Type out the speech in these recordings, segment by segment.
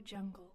jungle.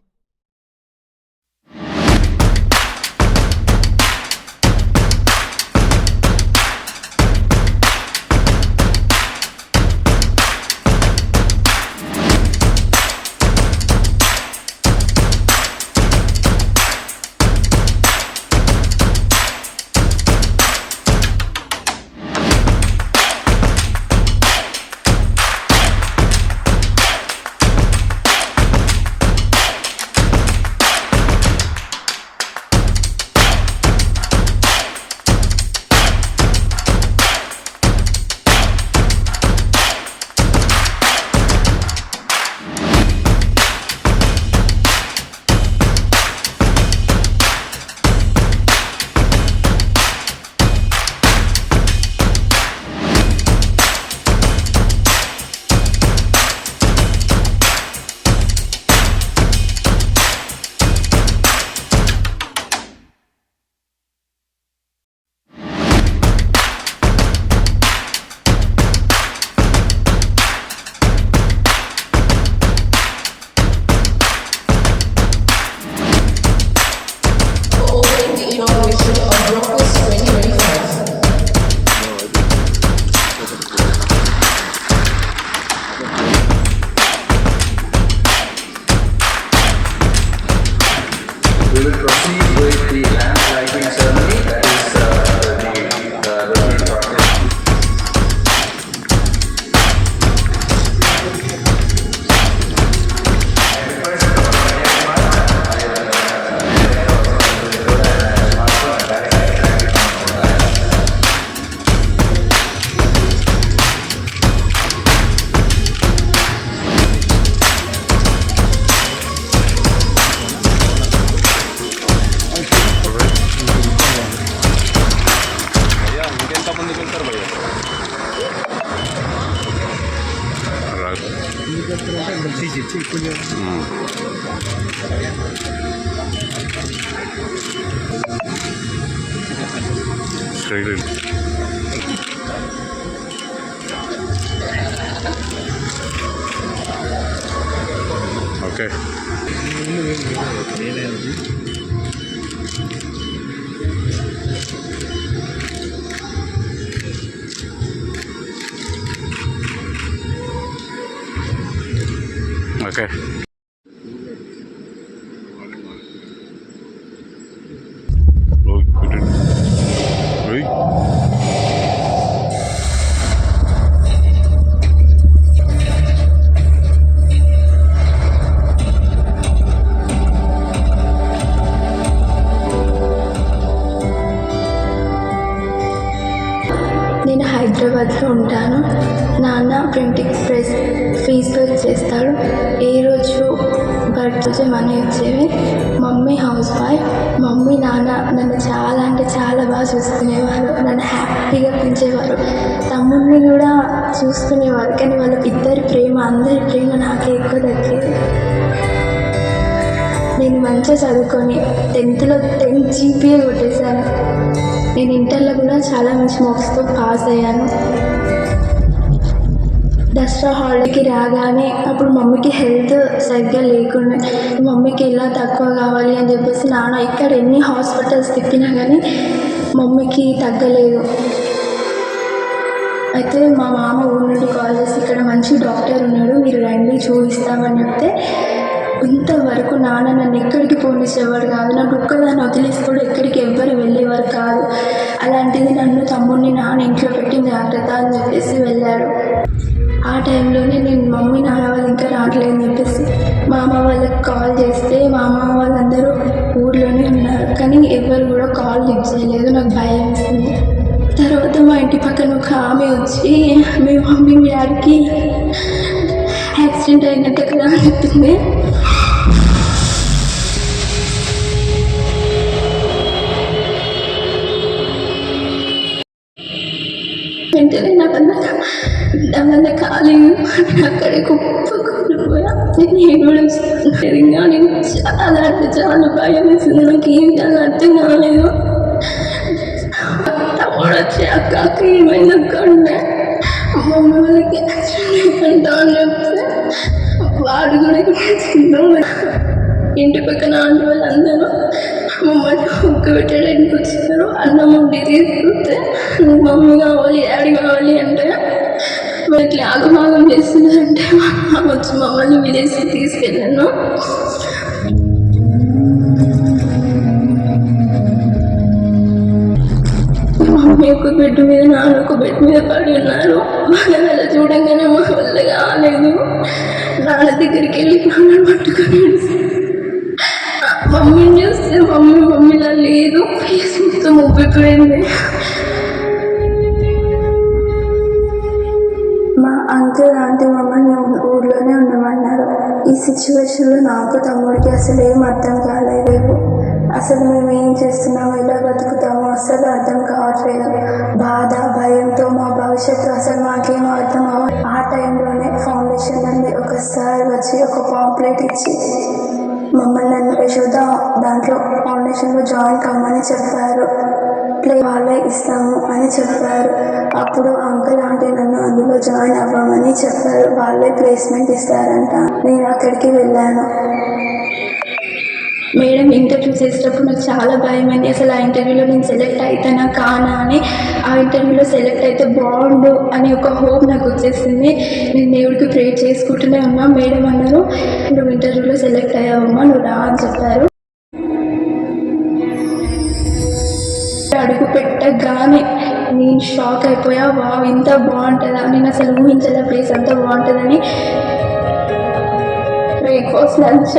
Okay. చదువుకొని టెన్త్లో tenth GPA కొట్టేశాను నేను ఇంటర్లో కూడా చాలా మంచి మార్క్స్తో పాస్ అయ్యాను. దసరా హాలిడేకి రాగానే అప్పుడు మమ్మీకి హెల్త్ సరిగ్గా లేకుండా మమ్మీకి ఇలా తక్కువ కావాలి అని చెప్పేసి నాన్న ఇక్కడ ఎన్ని హాస్పిటల్స్ తిప్పినా కానీ మమ్మీకి తగ్గలేదు. అయితే మా మామ ఊరి నుండి కాల్ చేసి ఇక్కడ మంచి డాక్టర్ ఉన్నాడు మీరు రండి చూపిస్తామని చెప్తే ఇంతవరకు నాన్న నన్ను ఎక్కడికి పోనిచ్చేవాడు కాదు. నన్ను ఒక్కదాన్ని వదిలేసి కూడా ఎక్కడికి ఎవ్వరు వెళ్ళేవారు కాదు. అలాంటిది నన్ను తమ్ముడిని నాన్న ఇంట్లో పెట్టి జాగ్రత్త అని చెప్పేసి వెళ్ళారు. ఆ టైంలోనే నేను మమ్మీ నాన్న వాళ్ళు ఇంకా రావట్లేదని చెప్పేసి మా అమ్మ వాళ్ళకి కాల్ చేస్తే మా అమ్మ వాళ్ళందరూ ఊర్లోనే ఉన్నారు. కానీ ఎవరు కూడా కాల్ లిఫ్ట్ చేయలేదు. నాకు భయం వేసింది. తర్వాత మా ఇంటి పక్కన ఒక ఆమె వచ్చి మీ మమ్మీ మీ డాడీకి యాక్సిడెంట్ అయినట్టు కదా అని నా వల్ల కాలేదు అక్కడే కుప్పకూలిపోయా నేను ఏడవడం ఇంకా నేను చాలా అంటే చాలా భయం వేసింది నాకు ఏం చాలా అర్థం కాలేదు తమ్ముడు వచ్చి అక్క అక్క ఏమైంది అక్క అంటే మమ్మీ వాళ్ళకి యాక్సిడెంట్ అయిపోయిందా అని చెప్తే వాడు కూడా చిన్న ఇంటి పక్కన ఆంటీ వాళ్ళందరూ మమ్మల్ని ఉక్కు పెట్టడానికి వచ్చారు అన్నం వండి తీసుకొస్తే మమ్మీ కావాలి డాడీ కావాలి అంటే మరి ఇట్లా ఆగమాగం చేస్తున్నారంటే మా అమ్మ వచ్చి మమ్మల్ని విలేసి తీసుకెళ్ళాను. మమ్మీ ఒక బెడ్ మీద నాన్న ఒక బెడ్ మీద పడి ఉన్నారు. వాళ్ళని అలా చూడంగానే మా వల్ల కాలేదు. నాన్న దగ్గరికి వెళ్ళి నాన్న పట్టుకొని మమ్మీని చూస్తే మమ్మీ మమ్మీలా లేదు. ఫేస్ మొత్తం ఉబ్బిపోయింది. అంకుల్ లాంటి మమ్మల్ని ఊర్లోనే ఉండమన్నారు. ఈ సిచ్యువేషన్లో నాకు తమ్ముడికి అసలు ఏం అర్థం కాలేదు. అసలు మేము ఏం చేస్తున్నామో ఎలా బతుకుతామో అసలు అర్థం కావట్లేదు. బాధ భయంతో మా భవిష్యత్తు అసలు మాకేం అర్థం అవ్వ ఆ టైంలోనే ఫౌండేషన్ నుండి ఒక సార్ వచ్చి ఒక పాంప్లెట్ ఇచ్చి మమ్మల్ని నన్ను యశోద దాంట్లో ఫౌండేషన్లో జాయిన్ కమ్మని చెప్పారు. ప్లే వాళ్ళే ఇస్తాము అని చెప్పారు. అప్పుడు అంకుల్ ఆంటీ నన్ను అందులో జాయిన్ అవ్వమని చెప్పారు. వాళ్ళే ప్లేస్మెంట్ ఇస్తారంట. నేను అక్కడికి వెళ్ళాను. మేడం ఇంటర్వ్యూ చేసేటప్పుడు నాకు చాలా భయమైంది. అసలు ఆ ఇంటర్వ్యూలో నేను సెలెక్ట్ అవుతానా కానా అని. ఆ ఇంటర్వ్యూలో సెలెక్ట్ అయితే బాగుండు అని ఒక హోప్ నాకు వచ్చేసింది. నేను దేవుడికి ప్రే చేసుకుంటూనే ఉన్నా. మేడం అన్నారు నువ్వు ఇంటర్వ్యూలో సెలెక్ట్ అయ్యావమ్మా నువ్వు రా అని చెప్పారు. అడుగు నేను షాక్ అయిపోయా? వా ఇంత బాగుంటుందా? నేను అసలు ఊహించలే ప్లేస్ అంత బాగుంటుందని. బ్రేక్ఫాస్ట్ లంచ్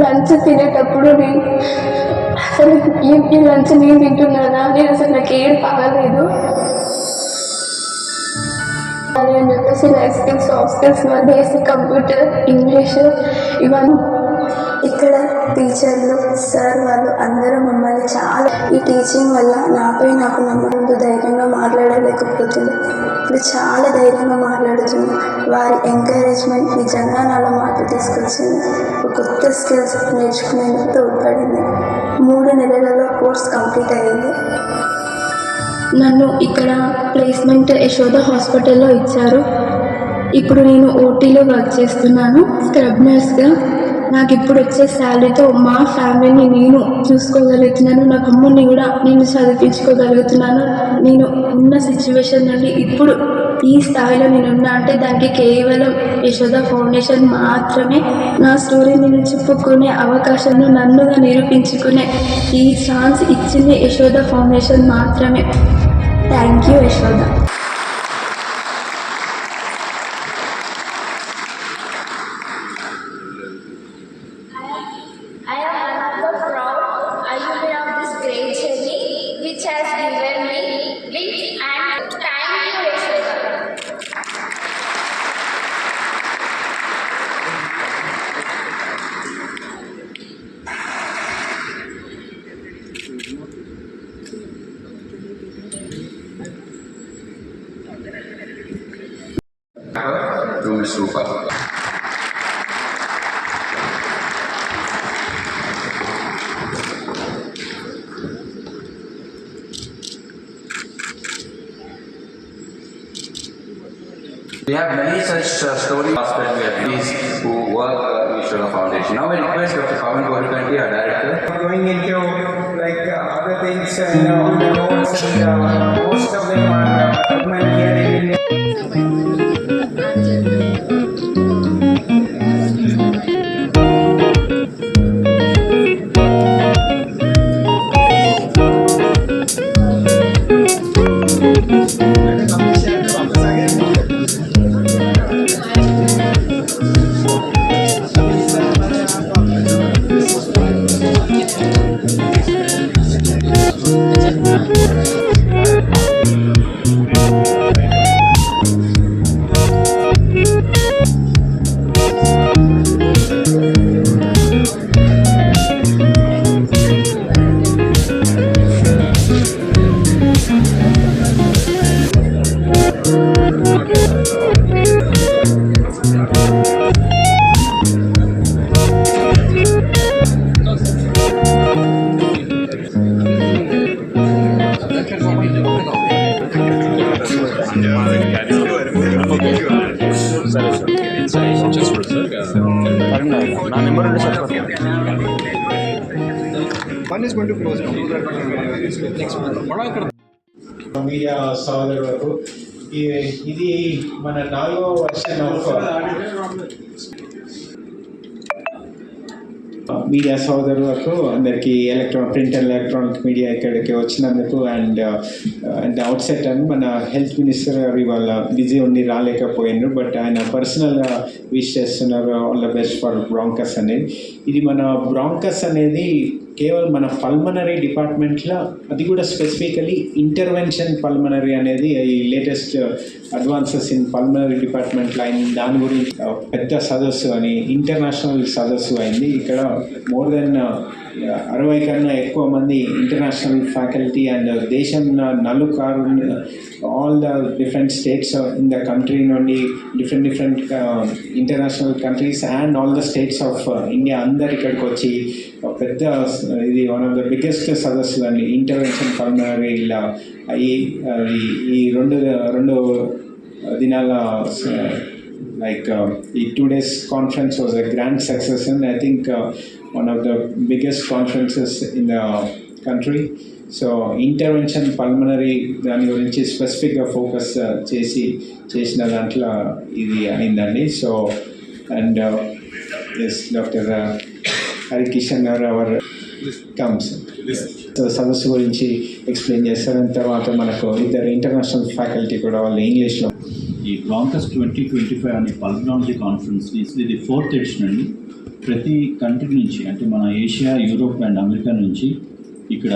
లంచ్ తినేటప్పుడు నేను అసలు ఈ లంచ్ నేను తింటున్నానా? నేను అసలు నాకు ఏం పగలేదు అని అని చెప్పేసి లైఫ్ స్కిల్స్ సాఫ్ట్ స్కిల్స్ మధ్య కంప్యూటర్ ఇంగ్లీష్ ఇవన్నీ ఇక్కడ టీచర్లు సార్ వాళ్ళు అందరూ మమ్మల్ని చాలా ఈ టీచింగ్ వల్ల నాపై నాకు నమ్మకంతో ధైర్యంగా మాట్లాడలేకపోతుంది. ఇప్పుడు చాలా ధైర్యంగా మాట్లాడుతుంది వారి ఎంకరేజ్మెంట్ నిజంగా నాలో మార్పు తీసుకొచ్చింది. కొత్త స్కిల్స్ నేర్చుకునేందుకు తోడ్పడింది. మూడు నెలలలో కోర్స్ కంప్లీట్ అయ్యింది నన్ను ఇక్కడ ప్లేస్మెంట్ యశోద హాస్పిటల్లో ఇచ్చారు. ఇప్పుడు నేను ఓటీలో వర్క్ చేస్తున్నాను. స్క్రబ్ నర్స్గా నాకు ఇప్పుడు వచ్చే శాలరీతో మా ఫ్యామిలీని నేను చూసుకోగలుగుతున్నాను. నా అమ్మని కూడా నేను చదివించుకోగలుగుతున్నాను. నేను ఉన్న సిచ్యువేషన్ నుండి ఇప్పుడు ఈ స్థాయిలో నేను ఉన్నా అంటే దానికి కేవలం యశోద ఫౌండేషన్ మాత్రమే. నా స్టోరీని చెప్పుకునే అవకాశంను నన్నుగా నిరూపించుకునే ఈ ఛాన్స్ ఇచ్చింది యశోద ఫౌండేషన్ మాత్రమే. Thank you Yashoda. We have many such uh, stories that we have these who work uh, in Ishwara Foundation. Now I request Dr. Pavan Gorikanti, our director, going into like uh, other things and uh, on the roads and uh, సోదరులకు ఇది మన నాలుగవ version of media సోదరులకు అందరికీ electron print and electronic media ఇక్కడికి వచ్చినందుకు and and out set అని మన హెల్త్ మినిస్టర్ గారు ఇవాళ బిజీ ఉండి రాలేకపోయినారు బట్ ఆయన పర్సనల్గా విష్ చేస్తున్నారు. All the best for Bronchus అనేది. ఇది మన బ్రాంకస్ అనేది కేవలం మన పల్మనరీ డిపార్ట్మెంట్లో అది కూడా స్పెసిఫికలీ ఇంటర్వెన్షన్ పల్మనరీ అనేది ఈ లేటెస్ట్ అడ్వాన్సెస్ ఇన్ పల్మనరీ డిపార్ట్మెంట్లో అయింది దాని గురించి uh, పెద్ద సదస్సు అని ఇంటర్నేషనల్ సదస్సు అయింది. ఇక్కడ మోర్ దెన్ అరవై కన్నా ఎక్కువ మంది ఇంటర్నేషనల్ ఫ్యాకల్టీ అండ్ దేశం నలుకారు all the different states in the country నుండి different different international countries and all the states of India అందరు ఇక్కడికి వచ్చి పెద్ద uh, ఇది వన్ ఆఫ్ ద బిగ్గెస్ట్ సదస్సులు అండి. ఇంటర్వెన్షన్ పల్మనరీ ఇలా ఈ రెండు రెండు uh, దినాల uh, లైక్ ఈ two days was a grand grand success i I think one of the biggest conferences in the country so intervention pulmonary దాని గురించి స్పెసిఫిక్గా ఫోకస్ uh, చేసి చేసిన దాంట్లో ఇది అయిందండి. So and yes doctor Harikishan garu our comes సదస్సు గురించి ఎక్స్ప్లెయిన్ చేస్తారు తర్వాత మనకు ఇద్దరు ఇంటర్నేషనల్ ఫ్యాకల్టీ కూడా వాళ్ళు ఇంగ్లీష్లో ఈ బ్రాంకస్ ట్వంటీ ట్వంటీ ఫైవ్ అనే పల్మనాలజీ కాన్ఫరెన్స్ ఇది ఫోర్త్ ఎడిషన్ అండి. ప్రతి కంట్రీ నుంచి అంటే మన ఏషియా యూరోప్ అండ్ అమెరికా నుంచి ఇక్కడ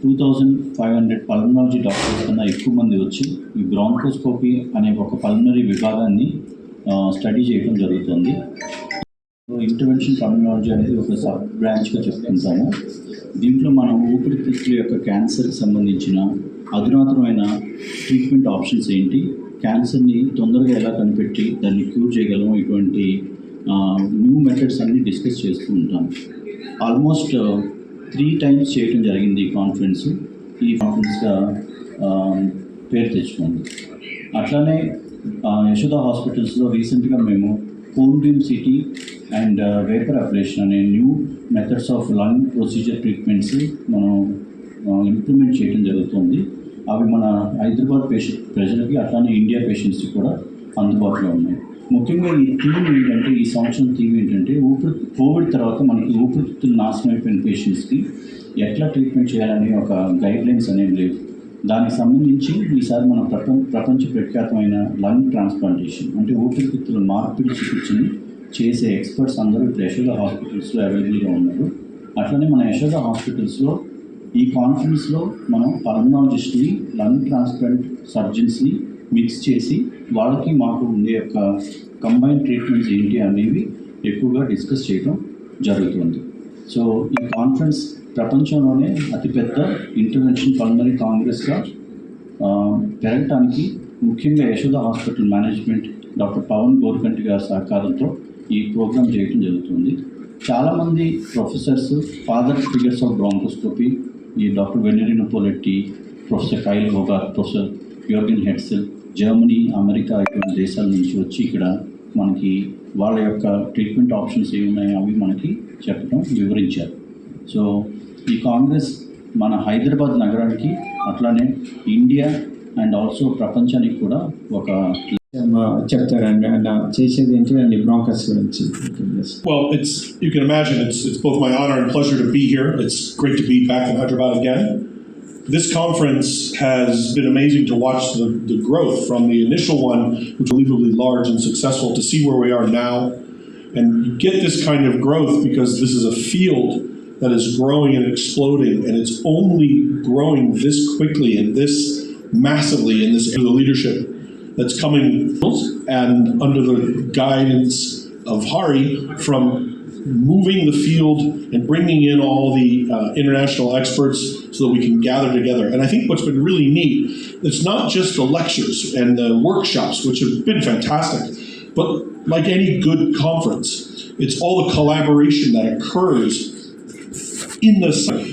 two thousand five hundred pulmonology doctors కన్నా ఎక్కువ మంది వచ్చి ఈ బ్రాంకోస్కోపీ అనే ఒక పల్మనరీ విభాగాన్ని స్టడీ చేయడం జరుగుతుంది. ఇంటర్వెన్షన్ పల్మనాలజీ అనేది ఒక సబ్ బ్రాంచ్గా చెప్పుకుంటాము. దీంట్లో మనం ఊపిరితిత్తుల యొక్క క్యాన్సర్కి సంబంధించిన అధునాతనమైన ట్రీట్మెంట్ ఆప్షన్స్ ఏంటి? క్యాన్సర్ని తొందరగా ఎలా కనిపెట్టి దాన్ని క్యూర్ చేయగలము ఇటువంటి న్యూ మెథడ్స్ అన్ని డిస్కస్ చేస్తూ ఉంటాం. ఆల్మోస్ట్ త్రీ టైమ్స్ చేయడం జరిగింది ఈ కాన్ఫరెన్స్ ఈ కాన్ఫరెన్స్గా పేరు తెచ్చుకుంది అట్లానే యశోద హాస్పిటల్స్లో రీసెంట్గా మేము కోల్ డ్రీమ్ సిటీ అండ్ వేపర్ ఆపరేషన్ అనే new methods of lung procedure treatments మనం ఇంప్లిమెంట్ చేయడం జరుగుతుంది. అవి మన హైదరాబాద్ పేషెంట్ ప్రజలకి అట్లానే ఇండియా పేషెంట్స్కి కూడా అందుబాటులో ఉన్నాయి. ముఖ్యంగా ఈ థీమ్ ఏంటంటే ఈ సంవత్సరం థీమ్ ఏంటంటే ఊపిరి కోవిడ్ తర్వాత మనకి ఊపిరితిత్తులు నాశనం అయిపోయిన పేషెంట్స్కి ఎట్లా ట్రీట్మెంట్ చేయాలనే ఒక గైడ్ లైన్స్ అనేవి లేవు. దానికి సంబంధించి ఈసారి మన ప్రపంచ ప్రపంచ ప్రఖ్యాతమైన లంగ్ ట్రాన్స్ప్లాంటేషన్ అంటే ఊపిరితిత్తుల మార్పిడి చికిత్సని చేసే ఎక్స్పర్ట్స్ అందరూ ఇప్పుడు యశోద హాస్పిటల్స్లో అవైలబుల్గా ఉన్నారు. అట్లనే మన యశోద హాస్పిటల్స్లో ఈ కాన్ఫరెన్స్లో మనం పల్మనాలజిస్ట్ని లంగ్ ట్రాన్స్ప్లాంట్ సర్జన్స్ని మిక్స్ చేసి వాళ్ళకి మాకు ఉండే యొక్క కంబైన్ ట్రీట్మెంట్స్ ఏంటి అనేవి ఎక్కువగా డిస్కస్ చేయడం జరుగుతుంది. సో ఈ కాన్ఫరెన్స్ ప్రపంచంలోనే అతిపెద్ద ఇంటర్వెన్షన్ పల్మనరీ కాంగ్రెస్గా పెరగటానికి ముఖ్యంగా Yashoda hospital management doctor Pavan Gorkanti గారి సహకారంతో ఈ ప్రోగ్రామ్ చేయడం జరుగుతుంది. చాలామంది professors father figures of bronchoscopy ఈ doctor Venerino Poletti professor Kyle Hogarth professor యోగిన్ హెడ్సెల్ Germany America ఇటువంటి దేశాల నుంచి వచ్చి ఇక్కడ మనకి వాళ్ళ యొక్క ట్రీట్మెంట్ ఆప్షన్స్ ఏమి ఉన్నాయో అవి మనకి చెప్పడం వివరించారు సో ఈ కాంగ్రెస్ మన హైదరాబాద్ నగరానికి అట్లానే ఇండియా అండ్ ఆల్సో ప్రపంచానికి కూడా ఒక చెప్తారండి అండ్ చేసేది ఏంటంటే బ్రాంకస్ గురించి Well, it's you can imagine it's it's both my honor and pleasure to be here. It's great to be back in Hyderabad again. This conference has been amazing to watch the, the growth from the initial one, which was unbelievably large and successful, to see where we are now. And you get this kind of growth because this is a field that is growing and exploding, and it's only growing this quickly and this massively in this the leadership that's coming and under the guidance of Hari from moving the field and bringing in all the uh, international experts so that we can gather together. And I think what's been really neat, it's not just the lectures and the workshops, which have been fantastic, but like any good conference, it's all the collaboration that occurs in the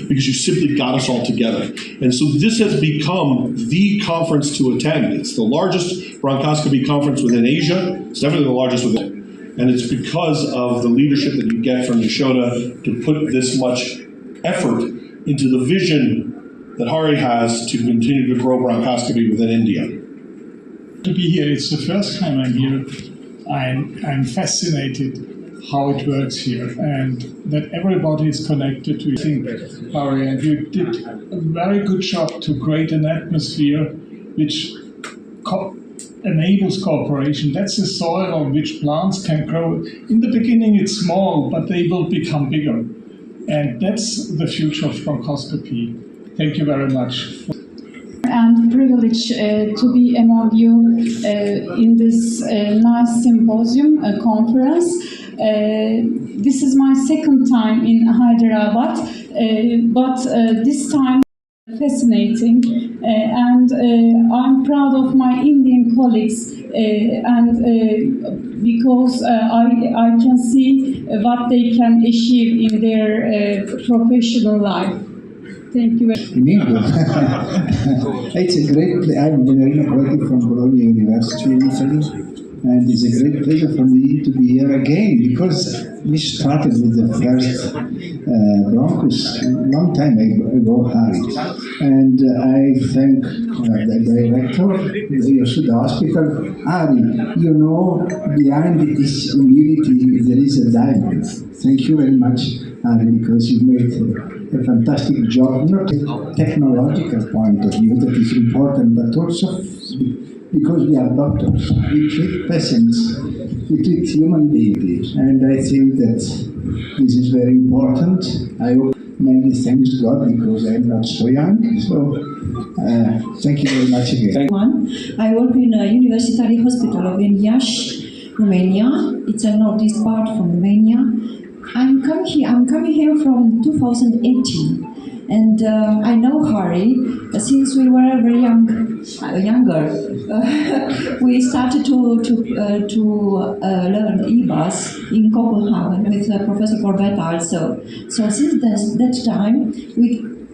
because you simply got us all together. And so this has become the conference to attend. It's the largest bronchoscopy conference within Asia. It's definitely the largest within. And it's because of the leadership that you get from Yashoda to put this much effort into the vision that Hari has to continue to grow bronchoscopy within India. to be here. It's the first time I'm here. I'm, I'm fascinated how it works here and that everybody is connected to think, Harry, and you did a very good job to create an atmosphere which co- enables cooperation. That's the soil on which plants can grow. In the beginning, it's small, but they will become bigger. And that's the future of bronchoscopy. Thank you very much. and privilege uh, to be among you uh, in this uh, nice symposium conference. Uh, this is my second time in Hyderabad, uh, but uh, this time fascinating uh, and uh, I'm proud of my Indian colleagues uh, and because I, I can see what they can achieve in their professional life. Thank you very England. it's a great, I'm Venerina Prati from Bologna University. And it's a great pleasure for me to be here again because we started with the first uh, Broncos a long time ago, Harry. And uh, I thank uh, the director the Yasuda Hospital, Harry. You know, behind this humility there is a diamond. Thank you very much, Harry, because you made a fantastic job, not a technological point of view that is important, but also because we are doctors, we treat patients, we treat human beings, and I think that this is very important. I hope many thanks to God because I'm not so young. So uh, thank you very much again. One, I work in a university hospital of in Iași, Romania. It's a northeast part from Romania. I'm coming here. I'm coming here from 2018, and uh, I know Hari uh, since we were very young, uh, younger. we started to to uh, to uh, learn EBAS in Copenhagen with uh, Professor Corbett also. So since that, that time, we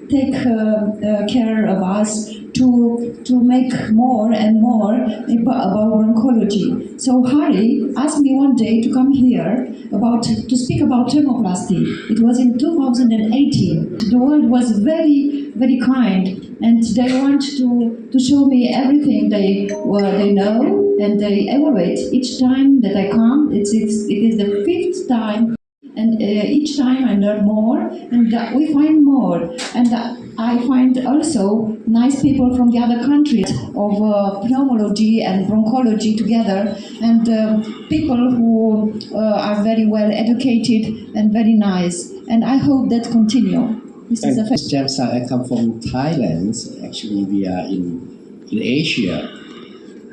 take uh, uh, care of us to to make more and more about bronchology. So Hari asked me one day to come here about to speak about thermoplasty. It was in 2018. The world was very very kind, and they want to to show me everything they well, they know and they evaluate each time that I come. It's it's it is the fifth time and uh, each time I learn more, and uh, we find more, and uh, I find also nice people from the other countries of uh, pneumology and bronchology together, and uh, people who uh, are very well educated and very nice, and I hope that continue. This is a And James, I come from Thailand. Actually, we are in in Asia,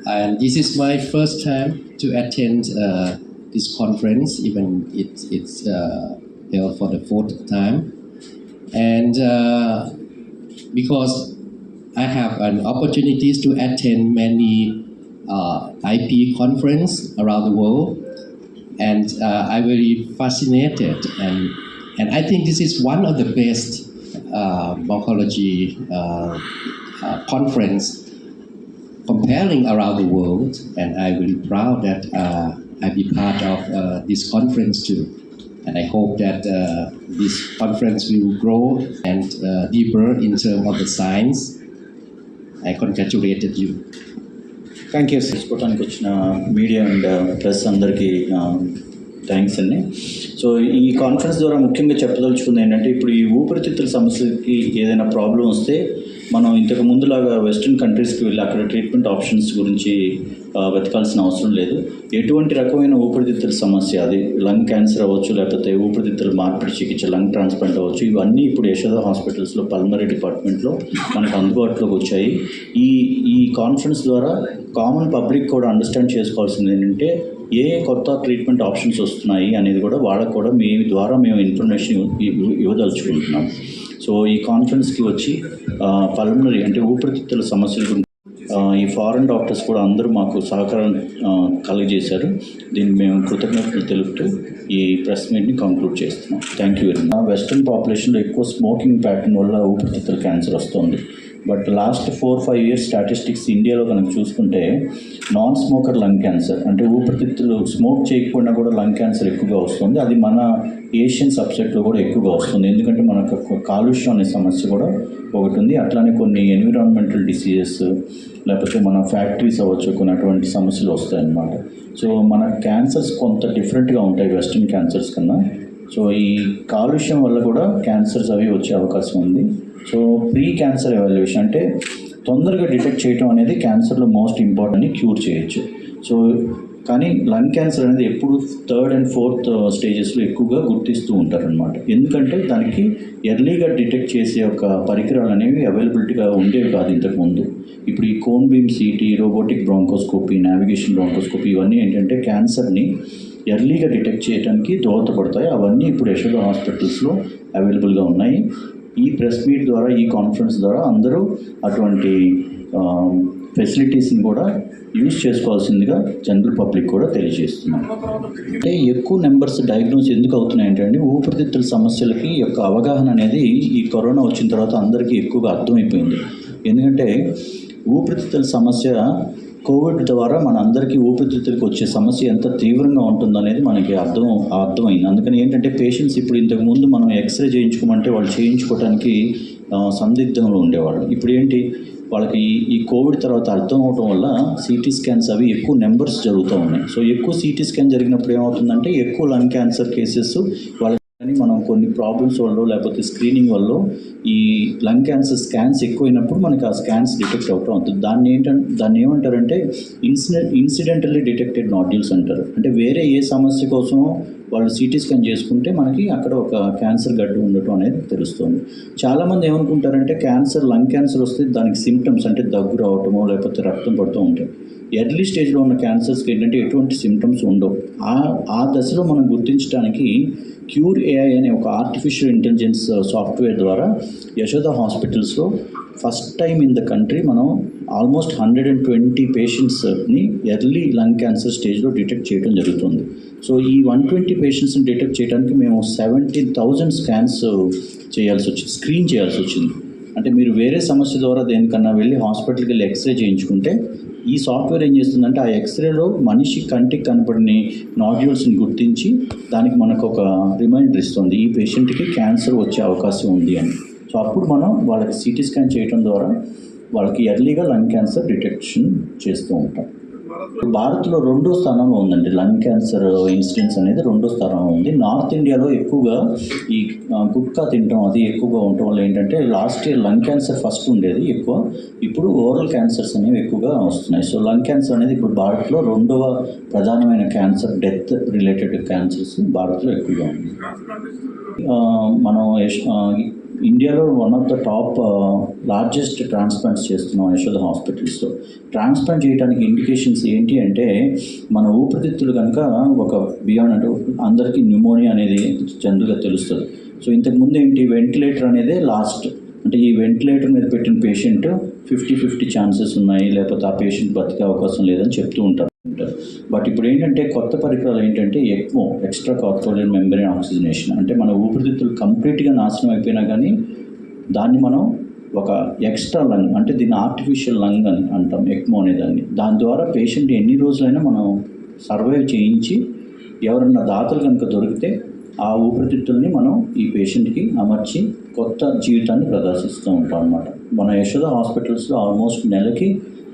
and this is my first time to attend uh, this conference. Even it, it's uh, held for the fourth time, and uh, because I have an opportunities to attend many uh, IP conference around the world, and uh, I very fascinated and and I think this is one of the best uh, oncology uh, uh, conference comparing around the world, and I'm really proud that uh, I be part of this conference too. And I hope that uh, this conference will grow and uh, deeper in terms of the science. I congratulated you. Thank you, sir. తీసుకోవడానికి వచ్చిన media and press అందరికీ thanks అండి so ఈ conference ద్వారా ముఖ్యంగా చెప్పదలుచుకుంది ఏంటంటే ఇప్పుడు ఈ ఊపిరితిత్తుల సమస్యకి ఏదైనా ప్రాబ్లం వస్తే మనం ఇంతకు ముందులాగా వెస్ట్రన్ కంట్రీస్కి వెళ్ళి అక్కడ ట్రీట్మెంట్ ఆప్షన్స్ గురించి వెతకాల్సిన అవసరం లేదు. ఎటువంటి రకమైన ఊపిరితిత్తుల సమస్య అది లంగ్ క్యాన్సర్ అవ్వచ్చు లేకపోతే ఊపిరితిత్తుల మార్పిడి చికిత్స లంగ్ ట్రాన్స్ప్లాంట్ అవ్వచ్చు ఇవన్నీ ఇప్పుడు యశోద హాస్పిటల్స్లో పల్మరీ డిపార్ట్మెంట్లో మనకు అందుబాటులోకి వచ్చాయి. ఈ ఈ కాన్ఫరెన్స్ ద్వారా కామన్ పబ్లిక్ కూడా అండర్స్టాండ్ చేసుకోవాల్సింది ఏంటంటే ఏ కొత్త ట్రీట్మెంట్ ఆప్షన్స్ వస్తున్నాయి అనేది కూడా వాళ్ళకు కూడా మీ ద్వారా మేము ఇన్ఫర్మేషన్ ఇవ్వదలుచుకుంటున్నాం. సో ఈ కాన్ఫరెన్స్కి వచ్చి పల్మనరీ అంటే ఊపిరితిత్తుల సమస్యల గురించి ఈ ఫారెన్ డాక్టర్స్ కూడా అందరూ మాకు సహకారం ఆ, కలుగజేశారు. దీనికి మేము కృతజ్ఞతలు తెలుపుతూ ఈ ప్రెస్ మీట్ని కంక్లూడ్ చేస్తున్నాం. Thank you very much western పాపులేషన్లో ఎక్కువ స్మోకింగ్ ప్యాటర్న్ వల్ల ఊపిరితిత్తుల క్యాన్సర్ వస్తుంది. But last four five years statistics ఇండియాలో కనుక చూసుకుంటే నాన్ స్మోకర్ లంగ్ క్యాన్సర్ అంటే ఊపిరితిత్తులు స్మోక్ చేయకుండా కూడా లంగ్ క్యాన్సర్ ఎక్కువగా వస్తుంది. అది మన ఏషియన్ సబ్జెక్ట్లో కూడా ఎక్కువగా వస్తుంది. ఎందుకంటే మనకు కాలుష్యం అనే సమస్య కూడా ఒకటి ఉంది. అట్లానే కొన్ని ఎన్విరాన్మెంటల్ డిసీజెస్ లేకపోతే మన ఫ్యాక్టరీస్ అవ్వచ్చు కొన్ని అటువంటి సమస్యలు వస్తాయన్నమాట. సో మన క్యాన్సర్స్ కొంత డిఫరెంట్గా ఉంటాయి వెస్ట్రన్ క్యాన్సర్స్ కన్నా. సో ఈ కాలుష్యం వల్ల కూడా క్యాన్సర్స్ అవి వచ్చే అవకాశం ఉంది. సో ప్రీ క్యాన్సర్ ఎవాల్యుయేషన్ అంటే తొందరగా డిటెక్ట్ చేయడం అనేది క్యాన్సర్లో మోస్ట్ ఇంపార్టెంట్ క్యూర్ చేయొచ్చు. సో కానీ లంగ్ క్యాన్సర్ అనేది ఎప్పుడు థర్డ్ అండ్ ఫోర్త్ స్టేజెస్లో ఎక్కువగా గుర్తిస్తూ ఉంటారనమాట ఎందుకంటే దానికి ఎర్లీగా డిటెక్ట్ చేసే ఒక పరికరాలు అనేవి అవైలబిలిటీగా ఉండేవి కాదు ఇంతకుముందు ఇప్పుడు ఈ cone beam CT robotic bronchoscopy navigation bronchoscopy ఇవన్నీ ఏంటంటే క్యాన్సర్ని ఎర్లీగా డిటెక్ట్ చేయడానికి దోహదపడతాయి. అవన్నీ ఇప్పుడు యశోద హాస్పిటల్స్లో అవైలబుల్గా ఉన్నాయి. ఈ ప్రెస్ మీట్ ద్వారా ఈ కాన్ఫరెన్స్ ద్వారా అందరూ అటువంటి ఫెసిలిటీస్ని కూడా యూజ్ చేసుకోవాల్సిందిగా జనరల్ పబ్లిక్ కూడా తెలియజేస్తున్నాం అంటే ఎక్కువ నెంబర్స్ డయాగ్నోస్ ఎందుకు అవుతున్నాయి ఏంటంటే ఊపిరితిత్తుల సమస్యలకి యొక్క అవగాహన అనేది ఈ కరోనా వచ్చిన తర్వాత అందరికీ ఎక్కువగా అర్థమైపోయింది. ఎందుకంటే ఊపిరితిత్తుల సమస్య కోవిడ్ ద్వారా మన అందరికీ ఊపిరితిత్తులకు వచ్చే సమస్య ఎంత తీవ్రంగా ఉంటుందో అనేది మనకి అర్థం అర్థమైంది. అందుకని ఏంటంటే పేషెంట్స్ ఇప్పుడు ఇంతకు ముందు మనం ఎక్స్రే చేయించుకోమంటే వాళ్ళు చేయించుకోవడానికి సందిగ్ధంలో ఉండేవాళ్ళు. ఇప్పుడు ఏంటి? వాళ్ళకి ఈ కోవిడ్ తర్వాత అర్థం అవటం వల్ల సిటీ స్కాన్స్ అవి ఎక్కువ నెంబర్స్ జరుగుతూ ఉన్నాయి. సో ఎక్కువ సిటీ స్కాన్ జరిగినప్పుడు ఏమవుతుందంటే ఎక్కువ లంగ్ క్యాన్సర్ కేసెస్ వాళ్ళకి మనం కొన్ని ప్రాబ్లమ్స్ వల్ల లేకపోతే స్క్రీనింగ్ వల్ల ఈ లంగ్ క్యాన్సర్ స్కాన్స్ ఎక్కువైనప్పుడు మనకి ఆ స్కాన్స్ డిటెక్ట్ అవుతూ ఉంటుంది దాన్ని ఏంటంటే దాన్ని ఏమంటారంటే ఇన్సిడెంట్ ఇన్సిడెంటల్లీ డిటెక్టెడ్ నాడ్యూల్స్ అంటారు. అంటే వేరే ఏ సమస్య కోసం వాళ్ళు సిటీ స్కాన్ చేసుకుంటే మనకి అక్కడ ఒక క్యాన్సర్ గడ్డు ఉండటం అనేది తెలుస్తుంది. చాలామంది ఏమనుకుంటారంటే క్యాన్సర్ లంగ్ క్యాన్సర్ వస్తే దానికి సిమ్టమ్స్ అంటే దగ్గు రావటమో లేకపోతే రక్తం పడుతూ ఉంటాయి. ఎర్లీ స్టేజ్లో ఉన్న క్యాన్సర్స్కి ఏంటంటే ఎటువంటి సిమ్టమ్స్ ఉండవు. ఆ ఆ దశలో మనం గుర్తించడానికి క్యూర్ ఏఐ అనే ఒక ఆర్టిఫిషియల్ ఇంటెలిజెన్స్ సాఫ్ట్వేర్ ద్వారా యశోద హాస్పిటల్స్లో first time in the country మనం ఆల్మోస్ట్ హండ్రెడ్ అండ్ ట్వంటీ పేషెంట్స్ని ఎర్లీ లంగ్ క్యాన్సర్ స్టేజ్లో డిటెక్ట్ చేయడం జరుగుతుంది. సో ఈ వన్ ట్వంటీ పేషెంట్స్ని డిటెక్ట్ చేయడానికి మేము సెవెంటీన్ థౌజండ్ స్కాన్స్ చేయాల్సి వచ్చింది స్క్రీన్ చేయాల్సి వచ్చింది. అంటే మీరు వేరే సమస్య ద్వారా దేనికన్నా వెళ్ళి హాస్పిటల్కి వెళ్ళి ఎక్స్రే చేయించుకుంటే ఈ సాఫ్ట్వేర్ ఏం చేస్తుందంటే ఆ ఎక్స్రేలో మనిషి కంటికి కనపడని నాడ్యూల్స్ని గుర్తించి దానికి మనకు ఒక రిమైండర్ ఇస్తుంది ఈ పేషెంట్కి క్యాన్సర్ వచ్చే అవకాశం ఉంది అని. సో అప్పుడు మనం వాళ్ళకి సిటీ స్కాన్ చేయడం ద్వారా వాళ్ళకి ఎర్లీగా లంగ్ క్యాన్సర్ డిటెక్షన్ చేస్తూ ఉంటాం. భారత్లో రెండో స్థానంలో ఉందండి. లంగ్ క్యాన్సర్ ఇన్సిడెన్స్ అనేది రెండో స్థానంలో ఉంది. నార్త్ ఇండియాలో ఎక్కువగా ఈ గుట్కా తినడం అది ఎక్కువగా ఉండటం వల్ల ఏంటంటే last year lung cancer first ఉండేది ఎక్కువ. ఇప్పుడు ఓరల్ క్యాన్సర్స్ అనేవి ఎక్కువగా వస్తున్నాయి. సో లంగ్ క్యాన్సర్ అనేది ఇప్పుడు భారత్లో రెండవ ప్రధానమైన క్యాన్సర్ డెత్ రిలేటెడ్ క్యాన్సర్స్ భారత్లో ఎక్కువగా ఉంది. మనం ఇండియాలో one of the top largest transplants చేస్తున్నాం యశోద హాస్పిటల్స్లో ట్రాన్స్ప్లాంట్ చేయడానికి ఇండికేషన్స్ ఏంటి అంటే మన ఊపిరితిత్తులు కనుక ఒక బియాన్ అందరికీ న్యూమోనియా అనేది జనరల్గా తెలుస్తుంది. సో ఇంతకుముందు ఏంటి వెంటిలేటర్ అనేది లాస్ట్ అంటే ఈ వెంటిలేటర్ మీద పెట్టిన పేషెంట్ ఫిఫ్టీ ఫిఫ్టీ ఛాన్సెస్ ఉన్నాయి లేకపోతే ఆ పేషెంట్ బతికే అవకాశం లేదని చెప్తూ ఉంటారు. బట్ ఇప్పుడు ఏంటంటే కొత్త పరికరాలు ఏంటంటే ECMO extracorporeal membrane oxygenation అంటే మన ఊపిరితిత్తులు కంప్లీట్గా నాశనం అయిపోయినా కానీ దాన్ని మనం ఒక ఎక్స్ట్రా లంగ్ అంటే దీన్ని ఆర్టిఫిషియల్ లంగ్ అని అంటాం ఎక్మో అనే దాన్ని. దాని ద్వారా పేషెంట్ ఎన్ని రోజులైనా మనం సర్వైవ్ చేయించి ఎవరన్నా దాతలు కనుక దొరికితే ఆ ఊపిరితిత్తుల్ని మనం ఈ పేషెంట్కి అమర్చి కొత్త జీవితాన్ని ప్రదర్శిస్తూ ఉంటాం అన్నమాట. మన యశోద హాస్పిటల్స్లో ఆల్మోస్ట్ నెలకి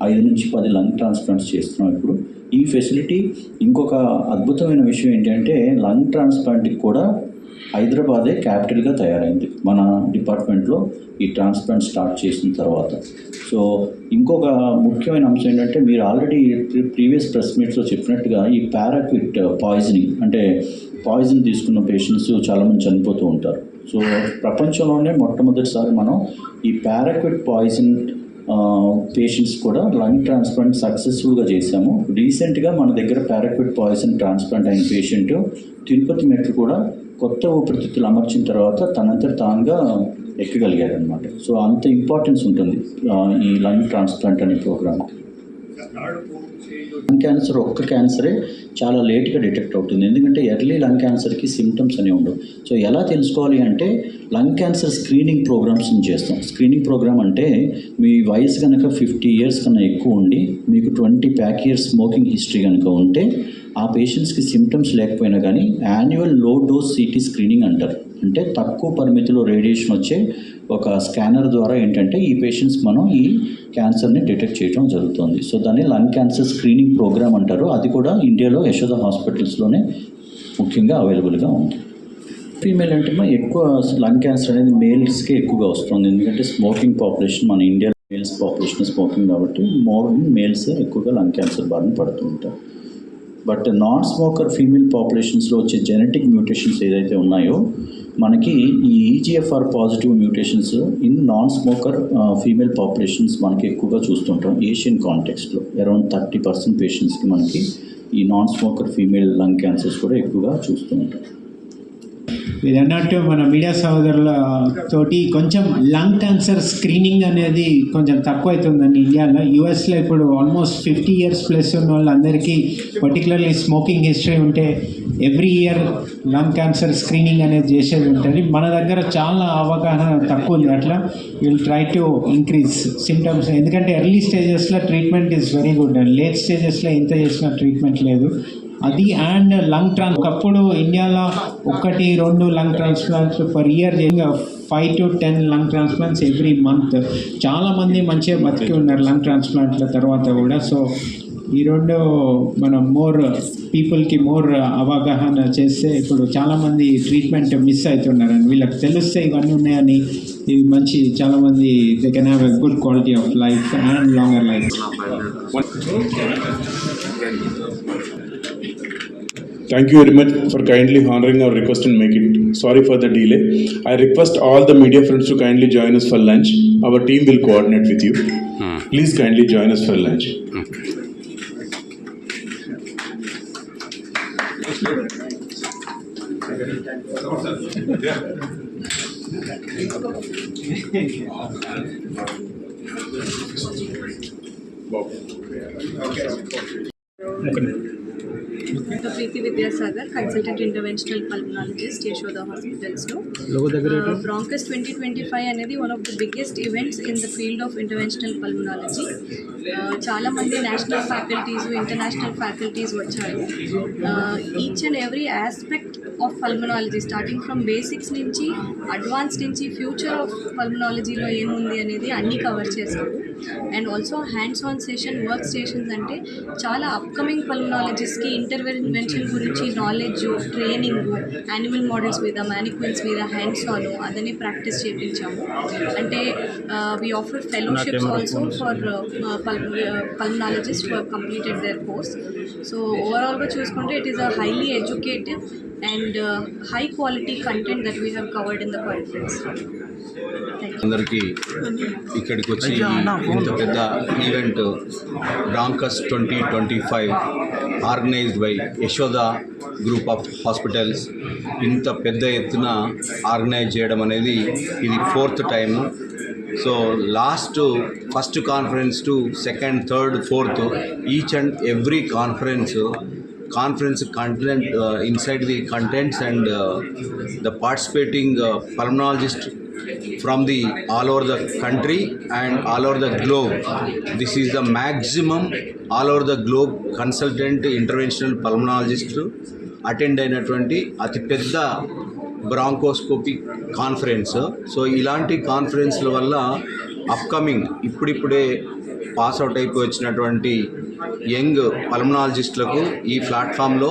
ఐదు నుంచి పది లంగ్ ట్రాన్స్ప్లాంట్స్ చేస్తున్నాం ఇప్పుడు. ఈ ఫెసిలిటీ ఇంకొక అద్భుతమైన విషయం ఏంటంటే లంగ్ ట్రాన్స్ప్లాంట్కి కూడా హైదరాబాదే క్యాపిటల్గా తయారైంది. మన డిపార్ట్మెంట్లో ఈ ట్రాన్స్ప్లాంట్ స్టార్ట్ చేసిన తర్వాత. సో ఇంకొక ముఖ్యమైన అంశం ఏంటంటే మీరు ఆల్రెడీ ప్రీవియస్ ప్రెస్ మీట్స్లో చెప్పినట్టుగా ఈ పారాక్విట్ పాయిజనింగ్ అంటే పాయిజన్ తీసుకున్న పేషెంట్స్ చాలామంది చనిపోతూ ఉంటారు. సో ప్రపంచంలోనే మొట్టమొదటిసారి మనం ఈ పారాక్విట్ పాయిజన్ పేషెంట్స్ కూడా లంగ్ ట్రాన్స్ప్లాంట్ సక్సెస్ఫుల్గా చేశాము. రీసెంట్గా మన దగ్గర పారాక్విట్ పాయిజన్ ట్రాన్స్ప్లాంట్ అయిన పేషెంట్ తిరుపతి మెట్లు కూడా కొత్త ఊపిరితిత్తులు అమర్చిన తర్వాత తనంతట తానుగా ఎక్కగలిగారు అనమాట సో అంత ఇంపార్టెన్స్ ఉంటుంది ఈ లంగ్ ట్రాన్స్ప్లాంట్ అనే ప్రోగ్రామ్ లంగ్ క్యాన్సర్ ఒక్క క్యాన్సరే చాలా లేట్గా డిటెక్ట్ అవుతుంది. ఎందుకంటే ఎర్లీ లంగ్ క్యాన్సర్కి సిమ్టమ్స్ అనేవి ఉండవు. సో ఎలా తెలుసుకోవాలి అంటే లంగ్ క్యాన్సర్ స్క్రీనింగ్ ప్రోగ్రామ్స్ చేస్తాం. స్క్రీనింగ్ ప్రోగ్రామ్ అంటే మీ వయసు కనుక ఫిఫ్టీ ఇయర్స్ కన్నా ఎక్కువ ఉండి మీకు twenty pack years smoking history కనుక ఉంటే ఆ పేషెంట్స్కి సిమ్టమ్స్ లేకపోయినా కానీ యాన్యువల్లో డోస్ సిటీ స్క్రీనింగ్ అంటారు. అంటే తక్కువ పరిమితిలో రేడియేషన్ వచ్చే ఒక స్కానర్ ద్వారా ఏంటంటే ఈ పేషెంట్స్ మనం ఈ క్యాన్సర్ని డిటెక్ట్ చేయడం జరుగుతుంది. సో దాన్ని లంగ్ క్యాన్సర్ స్క్రీనింగ్ ప్రోగ్రామ్ అంటారు. అది కూడా ఇండియాలో యశోద హాస్పిటల్స్లోనే ముఖ్యంగా అవైలబుల్గా ఉంది. ఫీమేల్ అంటే ఎక్కువ లంగ్ క్యాన్సర్ అనేది మేల్స్కే ఎక్కువగా వస్తుంది. ఎందుకంటే స్మోకింగ్ పాపులేషన్ మన ఇండియా మేల్స్ పాపులేషన్ స్మోకింగ్ కాబట్టి మోర్ మేల్స్ ఎక్కువగా లంగ్ క్యాన్సర్ బారిన పడుతుంటారు. బట్ నాన్ స్మోకర్ ఫీమేల్ పాపులేషన్స్లో వచ్చే జెనెటిక్ మ్యూటేషన్స్ ఏదైతే ఉన్నాయో మనకి ఈ EGFR positive mutations in non smoker female populations మనకి ఎక్కువగా చూస్తుంటాం ఏషియన్ కాంటెక్స్ట్లో అరౌండ్ థర్టీ పర్సెంట్ పేషెంట్స్కి మనకి ఈ non smoker female lung cancers కూడా ఎక్కువగా చూస్తూ ఉంటాం. ఇది అన్నట్టు మన మీడియా సహోదరుల తోటి కొంచెం లంగ్ క్యాన్సర్ స్క్రీనింగ్ అనేది కొంచెం తక్కువ అవుతుందండి ఇండియాలో. యూఎస్లో ఇప్పుడు ఆల్మోస్ట్ ఫిఫ్టీ ఇయర్స్ ప్లస్ ఉన్న వాళ్ళందరికీ పర్టికులర్లీ స్మోకింగ్ హిస్టరీ ఉంటే every year lung cancer screening అనేది చేసేది ఉంటుంది. మన దగ్గర చాలా అవగాహన తక్కువ ఉంది అట్లా. Will try to increase symptoms ఎందుకంటే ఎర్లీ స్టేజెస్లో treatment is very good late స్టేజెస్లో ఇంత చేసిన ట్రీట్మెంట్ లేదు. అది అండ్ లంగ్ ట్రాన్స్ ఒకప్పుడు ఇండియాలో ఒకటి రెండు lung transplants per year five to ten lung transplants every month. చాలామంది మంచిగా బతికి ఉన్నారు లంగ్ ట్రాన్స్ప్లాంట్ల తర్వాత కూడా. సో ఈ రెండు మనం మోర్ పీపుల్కి మోర్ అవగాహన చేస్తే ఇప్పుడు చాలామంది ట్రీట్మెంట్ మిస్ అవుతున్నారు అని వీళ్ళకి తెలిస్తే ఇవన్నీ ఉన్నాయని ఇవి మంచి చాలామంది they can have a good quality of life and longer life. Thank you very much for kindly honoring our request and make it. Sorry for the delay. I request all the media friends to kindly join us for lunch. Our team will coordinate with you. Hmm. Please kindly join us for lunch. Vidyasagar consultant interventional pulmonologist Yashoda హాస్పిటల్స్లో. Bronchus twenty twenty five అనేది one of the biggest events in the field of interventional pulmonology చాలామంది national faculties international faculties వచ్చారు. Each and every aspect of pulmonology starting from basics నుంచి advance నుంచి future of పల్మనాలజీలో ఏముంది అనేది అన్నీ cover చేశారు. And also hands on session work stations అంటే చాలా అప్కమింగ్ పల్మనాలజిస్ట్కి ఇంటర్వెన్షన్ గురించి నాలెడ్జ్ ట్రైనింగ్ యానిమల్ మోడల్స్ మీద మ్యానిక్విన్స్ మీద హ్యాండ్స్ ఆన్ అదని ప్రాక్టీస్ చేయించాము అంటే we offer fellowships also for pulmonologist completed their course so ఓవరాల్గా చూసుకుంటే it is a highly educative and high quality content that we have covered in the conference అందరికీ ఇక్కడికి వచ్చి ఇంత పెద్ద event Bronchus twenty twenty five organized by Yashoda group of hospitals ఇంత పెద్ద ఎత్తున ఆర్గనైజ్ చేయడం అనేది ఇది fourth time so last first conference to second third fourth each and every conference conference content uh, inside the contents and uh, the participating uh, pulmonologist from the all over the country and all over the globe this is the maximum all over the globe consultant interventional pulmonologist attend అయినటువంటి అతిపెద్ద bronchoscopic conference so ఇలాంటి కాన్ఫరెన్స్ల వల్ల upcoming ఇప్పుడిప్పుడే pass out అయిపోయి వచ్చినటువంటి young పల్మనాలజిస్టులకు ఈ ప్లాట్ఫామ్లో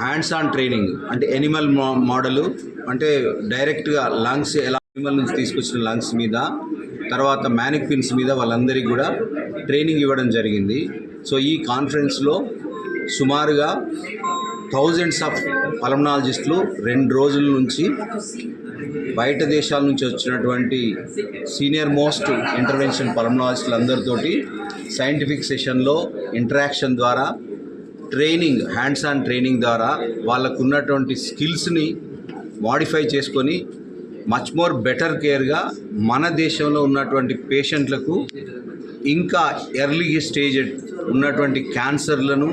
హ్యాండ్స్ ఆన్ ట్రైనింగ్ అంటే ఎనిమల్ మోడలు అంటే డైరెక్ట్గా లంగ్స్ ఎలా ఎనిమల్ నుంచి తీసుకొచ్చిన లంగ్స్ మీద తర్వాత మ్యానిక్విన్స్ మీద వాళ్ళందరికీ కూడా ట్రైనింగ్ ఇవ్వడం జరిగింది. సో ఈ కాన్ఫరెన్స్లో సుమారుగా థౌజండ్స్ ఆఫ్ పల్మనాలజిస్టులు రెండు రోజుల నుంచి బయట దేశాల నుంచి వచ్చినటువంటి సీనియర్ మోస్ట్ ఇంటర్వెన్షన్ పల్మనాలజిస్టులు అందరితోటి సైంటిఫిక్ సెషన్లో ఇంటరాక్షన్ ద్వారా ట్రైనింగ్ హ్యాండ్స్ ఆన్ ట్రైనింగ్ ద్వారా వాళ్ళకు ఉన్నటువంటి స్కిల్స్ని మాడిఫై చేసుకొని మచ్ మోర్ బెటర్ కేర్గా మన దేశంలో ఉన్నటువంటి పేషెంట్లకు ఇంకా ఎర్లీ స్టేజ్ ఉన్నటువంటి క్యాన్సర్లను